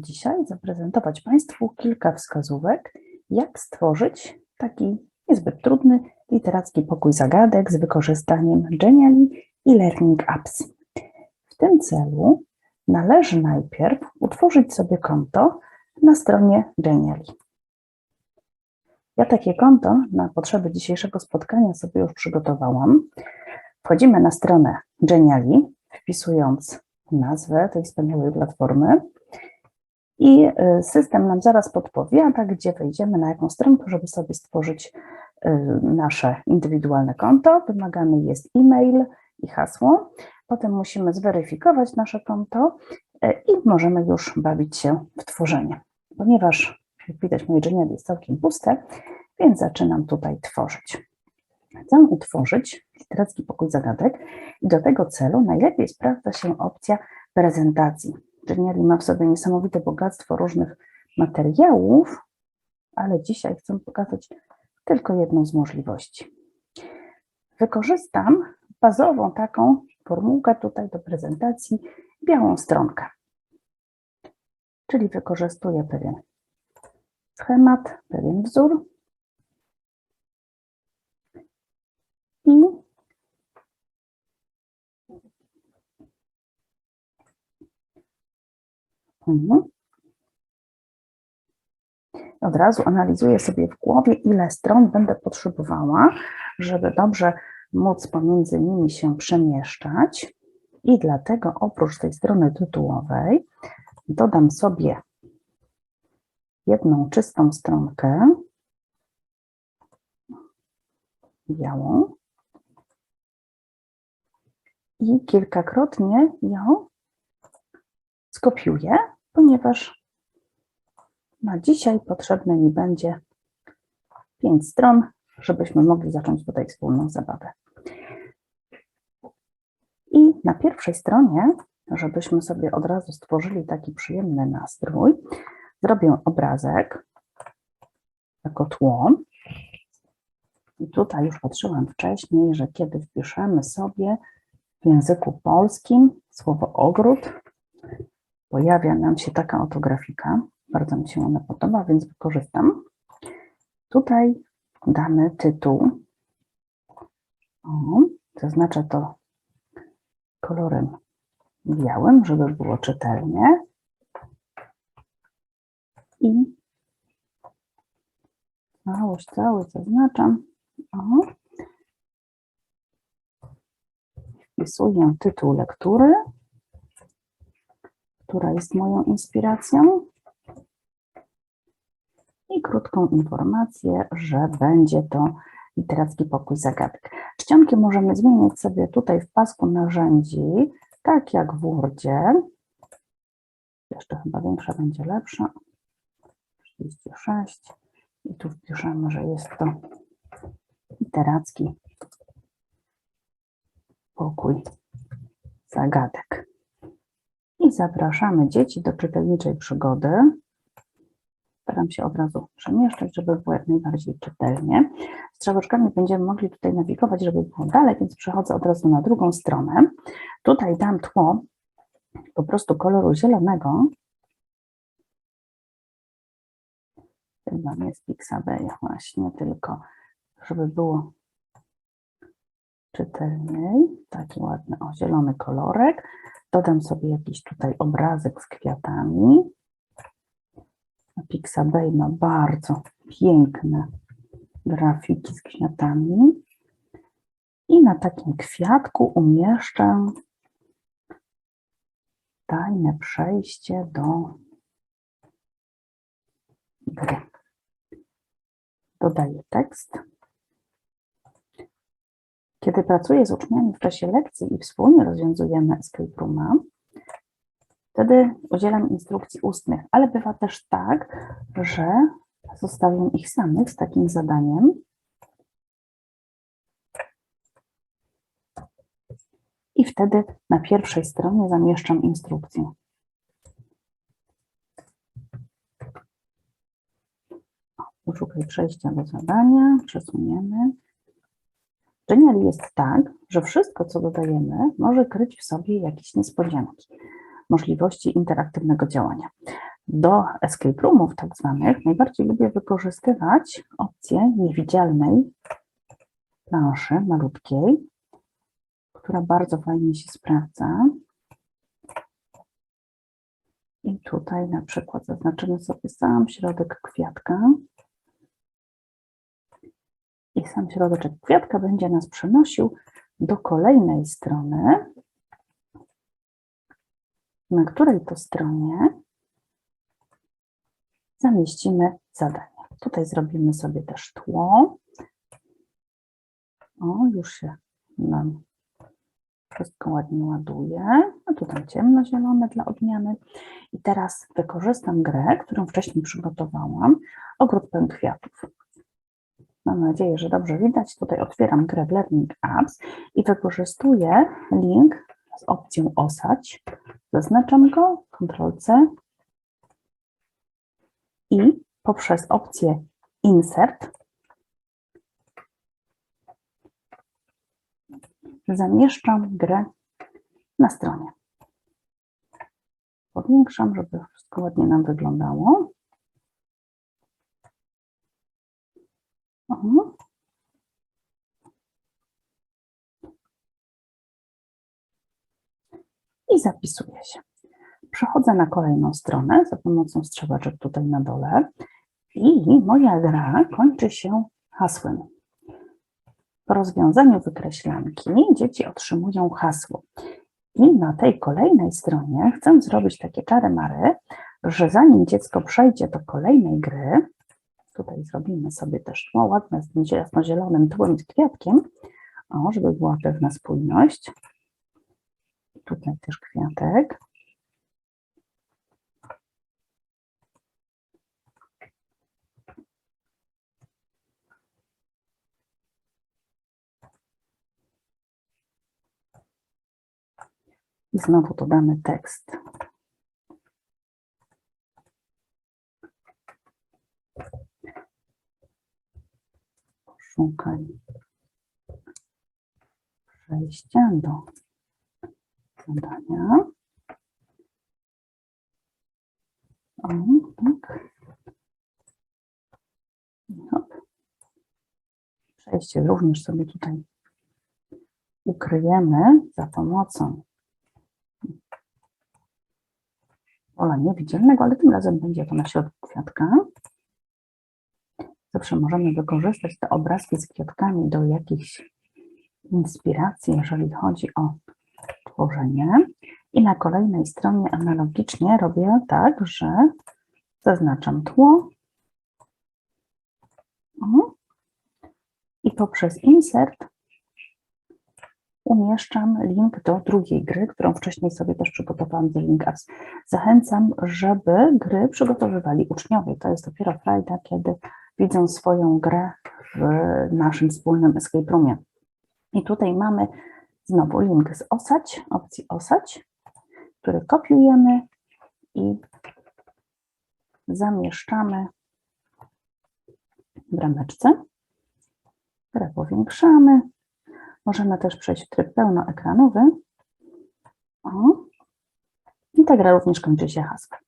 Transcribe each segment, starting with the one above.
dzisiaj zaprezentować Państwu kilka wskazówek, jak stworzyć taki niezbyt trudny literacki pokój zagadek z wykorzystaniem Geniali i Learning Apps. W tym celu należy najpierw utworzyć sobie konto na stronie Geniali. Ja takie konto na potrzeby dzisiejszego spotkania sobie już przygotowałam. Wchodzimy na stronę Geniali, wpisując nazwę tej wspaniałej platformy i y, system nam zaraz podpowiada, gdzie wejdziemy, na jaką stronkę, żeby sobie stworzyć y, nasze indywidualne konto. Wymagany jest e-mail i hasło. Potem musimy zweryfikować nasze konto y, i możemy już bawić się w tworzenie. Ponieważ, jak widać, moje Geniali jest całkiem puste, więc zaczynam tutaj tworzyć. Chcę utworzyć literacki pokój zagadek i do tego celu najlepiej sprawdza się opcja prezentacji. Geniali ma w sobie niesamowite bogactwo różnych materiałów, ale dzisiaj chcę pokazać tylko jedną z możliwości. Wykorzystam bazową taką formułkę tutaj do prezentacji, białą stronkę. Czyli wykorzystuję pewien schemat, pewien wzór i Od razu analizuję sobie w głowie, ile stron będę potrzebowała, żeby dobrze móc pomiędzy nimi się przemieszczać. I dlatego oprócz tej strony tytułowej dodam sobie jedną czystą stronkę, białą. I kilkakrotnie ją skopiuję, ponieważ na dzisiaj potrzebne mi będzie 5 stron, żebyśmy mogli zacząć tutaj wspólną zabawę. I na pierwszej stronie, żebyśmy sobie od razu stworzyli taki przyjemny nastrój, zrobię obrazek jako tło. I tutaj już patrzyłam wcześniej, że kiedy wpiszemy sobie w języku polskim słowo ogród, pojawia nam się taka oto grafika. Bardzo mi się ona podoba, więc wykorzystam. Tutaj damy tytuł. O, zaznaczę to kolorem białym, żeby było czytelnie. I całość, cały zaznaczam. O. Wpisuję tytuł lektury która jest moją inspiracją. I krótką informację, że będzie to literacki pokój zagadek. Czcionki możemy zmienić sobie tutaj w pasku narzędzi, tak jak w Wordzie. Jeszcze chyba większa będzie lepsza. 36. I tu wpiszemy, że jest to literacki pokój zagadek. I zapraszamy dzieci do czytelniczej przygody. Staram się od razu przemieszczać, żeby było jak najbardziej czytelnie. Strzałeczkami będziemy mogli tutaj nawigować, żeby było dalej, więc przechodzę od razu na drugą stronę. Tutaj dam tło po prostu koloru zielonego. Chyba nie z Pixabeya właśnie, tylko żeby było czytelniej. Taki ładny, o, zielony kolorek. Dodam sobie jakiś tutaj obrazek z kwiatami. Pixabay ma bardzo piękne grafiki z kwiatami. I na takim kwiatku umieszczę tajne przejście do gry. Dodaję tekst. Kiedy pracuję z uczniami w czasie lekcji i wspólnie rozwiązujemy escape rooma, wtedy udzielam instrukcji ustnych, ale bywa też tak, że zostawiam ich samych z takim zadaniem. I wtedy na pierwszej stronie zamieszczam instrukcję. Poszukaj przejścia do zadania, przesuniemy. Genial jest tak, że wszystko, co dodajemy, może kryć w sobie jakieś niespodzianki, możliwości interaktywnego działania. Do escape roomów tak zwanych najbardziej lubię wykorzystywać opcję niewidzialnej planszy malutkiej, która bardzo fajnie się sprawdza. I tutaj na przykład zaznaczymy sobie sam środek kwiatka. I sam środeczek kwiatka będzie nas przenosił do kolejnej strony, na której to stronie zamieścimy zadanie. Tutaj zrobimy sobie też tło. O, już się nam wszystko ładnie ładuje. A tutaj ciemnozielone dla odmiany. I teraz wykorzystam grę, którą wcześniej przygotowałam. Ogród pełen kwiatów. Mam nadzieję, że dobrze widać. Tutaj otwieram grę Learning Apps i wykorzystuję link z opcją osadź. Zaznaczam go, Ctrl-C i poprzez opcję Insert zamieszczam grę na stronie. Powiększam, żeby wszystko ładnie nam wyglądało. O. I zapisuję się. Przechodzę na kolejną stronę za pomocą strzałeczek tutaj na dole i moja gra kończy się hasłem. Po rozwiązaniu wykreślanki dzieci otrzymują hasło. I na tej kolejnej stronie chcę zrobić takie czary-mary, że zanim dziecko przejdzie do kolejnej gry, tutaj zrobimy sobie też tło ładne z jasnozielonym tłem z kwiatkiem, o, żeby była pewna spójność. Tutaj też kwiatek. I znowu dodamy tekst. Szukaj przejścia do zadania. O, tak. Hop. Przejście również sobie tutaj ukryjemy za pomocą pola niewidzialnego, ale tym razem będzie to na środku kwiatka. Zawsze możemy wykorzystać te obrazki z kwiatkami do jakichś inspiracji, jeżeli chodzi o I na kolejnej stronie analogicznie robię tak, że zaznaczam tło i poprzez insert umieszczam link do drugiej gry, którą wcześniej sobie też przygotowałam z Link. Zachęcam, żeby gry przygotowywali uczniowie. To jest dopiero frajda, kiedy widzą swoją grę w naszym wspólnym escape roomie. I tutaj mamy znowu link z osadź, opcji osadź, który kopiujemy i zamieszczamy w rameczce. Grę powiększamy, Możemy też przejść w tryb pełnoekranowy. O. I ta gra również kończy się hasłem.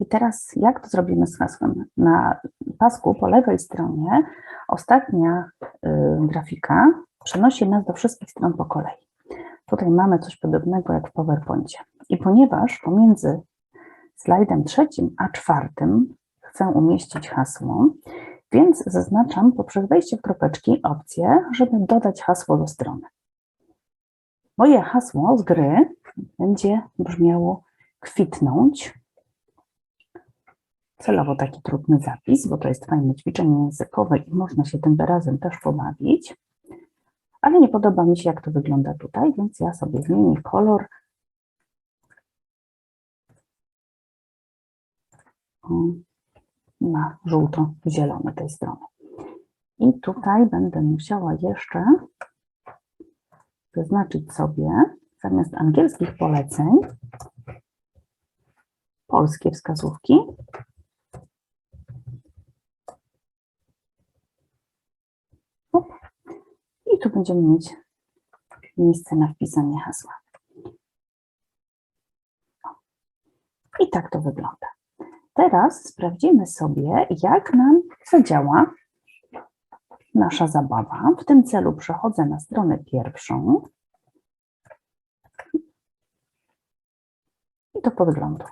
I teraz jak to zrobimy z hasłem? Na pasku po lewej stronie ostatnia y, grafika przenosi nas do wszystkich stron po kolei. Tutaj mamy coś podobnego jak w PowerPoincie. I ponieważ pomiędzy slajdem trzecim a czwartym chcę umieścić hasło, więc zaznaczam poprzez wejście w kropeczki opcję, żeby dodać hasło do strony. Moje hasło z gry będzie brzmiało kwitnąć. Celowo taki trudny zapis, bo to jest fajne ćwiczenie językowe i można się tym wyrazem też pobawić. Ale nie podoba mi się, jak to wygląda tutaj, więc ja sobie zmienię kolor. na żółto-zielony tej strony. I tutaj będę musiała jeszcze wyznaczyć sobie zamiast angielskich poleceń polskie wskazówki. I tu będziemy mieć miejsce na wpisanie hasła. I tak to wygląda. Teraz sprawdzimy sobie, jak nam zadziała nasza zabawa. W tym celu przechodzę na stronę pierwszą i do podglądu.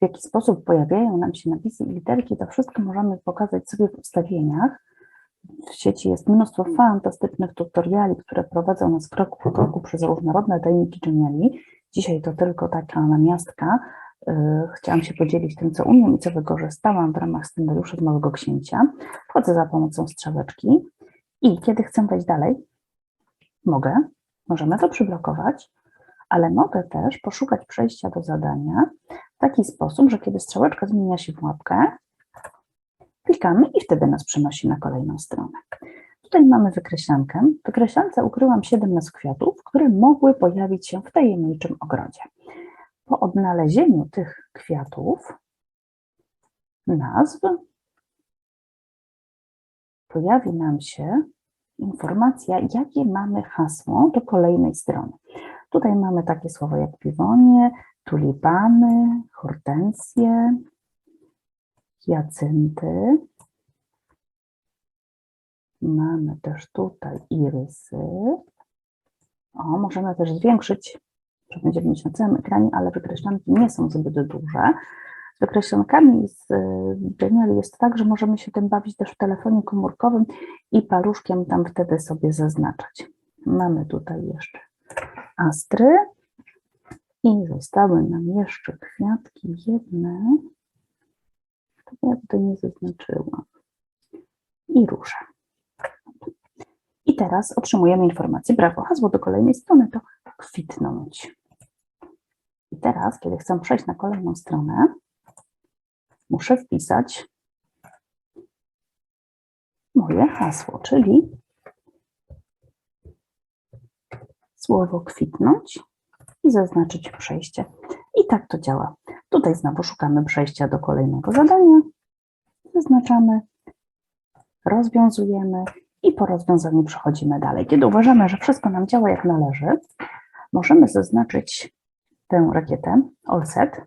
W jaki sposób pojawiają nam się napisy i literki, to wszystko możemy pokazać sobie w ustawieniach. W sieci jest mnóstwo fantastycznych tutoriali, które prowadzą nas krok po kroku przez różnorodne tajniki Geniali. Dzisiaj to tylko taka namiastka. Yy, Chciałam się podzielić tym, co umiem i co wykorzystałam w ramach scenariuszy z Małego Księcia. Wchodzę za pomocą strzałeczki i kiedy chcę wejść dalej, mogę, możemy to przyblokować, ale mogę też poszukać przejścia do zadania w taki sposób, że kiedy strzałeczka zmienia się w łapkę, klikamy i wtedy nas przenosi na kolejną stronę. Tutaj mamy wykreślankę. W wykreślance ukryłam 7 nazw kwiatów, które mogły pojawić się w tajemniczym ogrodzie. Po odnalezieniu tych kwiatów, nazw, pojawi nam się informacja, jakie mamy hasło do kolejnej strony. Tutaj mamy takie słowa jak piwonie, tulipany, hortensje, hiacynty. Mamy też tutaj irysy. O, możemy też zwiększyć, że będziemy mieć na całym ekranie, ale wykreślanki nie są zbyt duże. Z wykreślankami z y, Geniali jest tak, że możemy się tym bawić też w telefonie komórkowym i paluszkiem tam wtedy sobie zaznaczać. Mamy tutaj jeszcze astry i zostały nam jeszcze kwiatki jedne, które ja tutaj nie zaznaczyłam, i róże. I teraz otrzymujemy informację, brawo, hasło do kolejnej strony to kwitnąć. I teraz, kiedy chcę przejść na kolejną stronę, muszę wpisać moje hasło, czyli słowo kwitnąć i zaznaczyć przejście. I tak to działa. Tutaj znowu szukamy przejścia do kolejnego zadania, zaznaczamy, rozwiązujemy i po rozwiązaniu przechodzimy dalej. Kiedy uważamy, że wszystko nam działa jak należy, możemy zaznaczyć tę rakietę All Set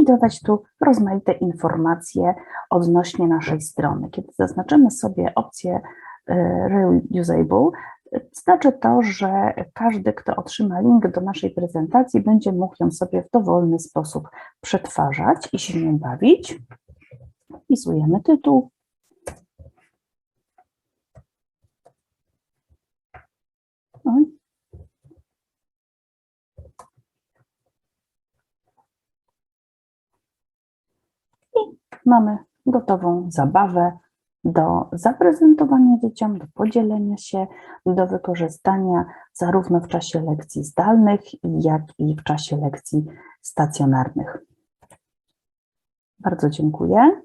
i dodać tu rozmaite informacje odnośnie naszej strony. Kiedy zaznaczymy sobie opcję y, Reusable, znaczy to, że każdy, kto otrzyma link do naszej prezentacji, będzie mógł ją sobie w dowolny sposób przetwarzać i się nią bawić. Wpisujemy tytuł. No mamy gotową zabawę do zaprezentowania dzieciom, do podzielenia się, do wykorzystania zarówno w czasie lekcji zdalnych, jak i w czasie lekcji stacjonarnych. Bardzo dziękuję.